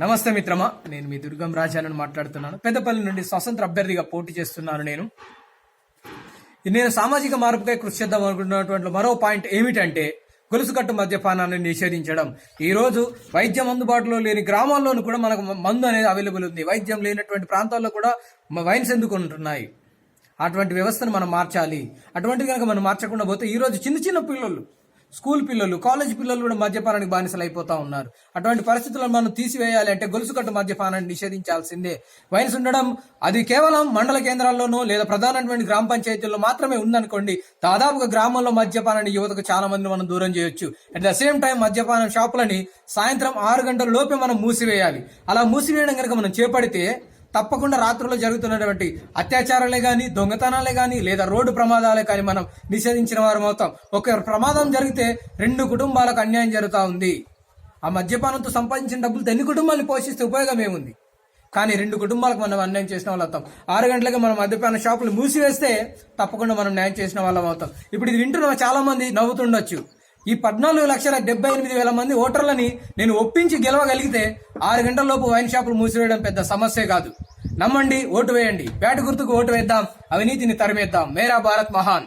నమస్తే మిత్రమా. నేను మీ దుర్గం రాజానని మాట్లాడుతున్నాను. పెద్దపల్లి నుండి స్వతంత్ర అభ్యర్థిగా పోటీ చేస్తున్నాను నేను. నేను సామాజిక మార్పుకై కృషి చేద్దాం అనుకుంటున్నటువంటి మరో పాయింట్ ఏమిటంటే గొలుసుకట్టు మద్యపానాన్ని నిషేధించడం. ఈ రోజు వైద్యం అందుబాటులో లేని గ్రామాల్లోనూ కూడా మనకు మందు అనేది అవైలబుల్ ఉంది. వైద్యం లేనటువంటి ప్రాంతాల్లో కూడా వైన్స్ ఎందుకు ఉంటున్నాయి? అటువంటి వ్యవస్థను మనం మార్చాలి. అటువంటిది కనుక మనం మార్చకుండా పోతే ఈ రోజు చిన్న చిన్న పిల్లలు స్కూల్ పిల్లలు కాలేజ్ పిల్లలు కూడా మద్యపానానికి బానిసలు అయిపోతా ఉన్నారు. అటువంటి పరిస్థితులను మనం తీసివేయాలి అంటే గొలుసుకట్టు మద్యపానాన్ని నిషేధించాల్సిందే. వైన్స్ ఉండడం అది కేవలం మండల కేంద్రాల్లోనూ లేదా ప్రధానమైన గ్రామ పంచాయతీల్లో మాత్రమే ఉందనుకోండి దాదాపుగా గ్రామంలో మద్యపానాన్ని యువతకు చాలా మంది మనం దూరం చేయొచ్చు. అట్ ద సేమ్ టైం మద్యపానం షాపులని సాయంత్రం ఆరు గంటల లోపే మనం మూసివేయాలి. అలా మూసివేయడం కనుక మనం చేపడితే తప్పకుండా రాత్రుల్లో జరుగుతున్నటువంటి అత్యాచారాలే కానీ దొంగతనాలే కానీ లేదా రోడ్డు ప్రమాదాలే కానీ మనం నిషేధించిన వారం అవుతాం ఒక ప్రమాదం జరిగితే రెండు కుటుంబాలకు అన్యాయం జరుగుతూ ఉంది. ఆ మద్యపానంతో సంపాదించిన డబ్బులతో ఎన్ని కుటుంబాలను పోషిస్తే ఉపయోగం ఏముంది? కానీ రెండు కుటుంబాలకు మనం అన్యాయం చేసిన వాళ్ళు అవుతాం. ఆరు గంటలకు మనం మద్యపాన షాపులు మూసివేస్తే తప్పకుండా మనం న్యాయం చేసిన వాళ్ళం అవుతాం. ఇప్పుడు ఇది వింటున్న చాలా మంది నవ్వుతుండొచ్చు. ఈ పద్నాలుగు లక్షల డెబ్బై ఎనిమిది వేల మంది ఓటర్లని నేను ఒప్పించి గెలవగలిగితే ఆరు గంటల లోపు వైన్ షాపులు మూసివేయడం పెద్ద సమస్య కాదు. నమ్మండి ఓటు వేయండి. బ్యాట్ గుర్తుకు ఓటు వేద్దాం. అవినీతిని తరిమేద్దాం. మేరా భారత్ మహాన్.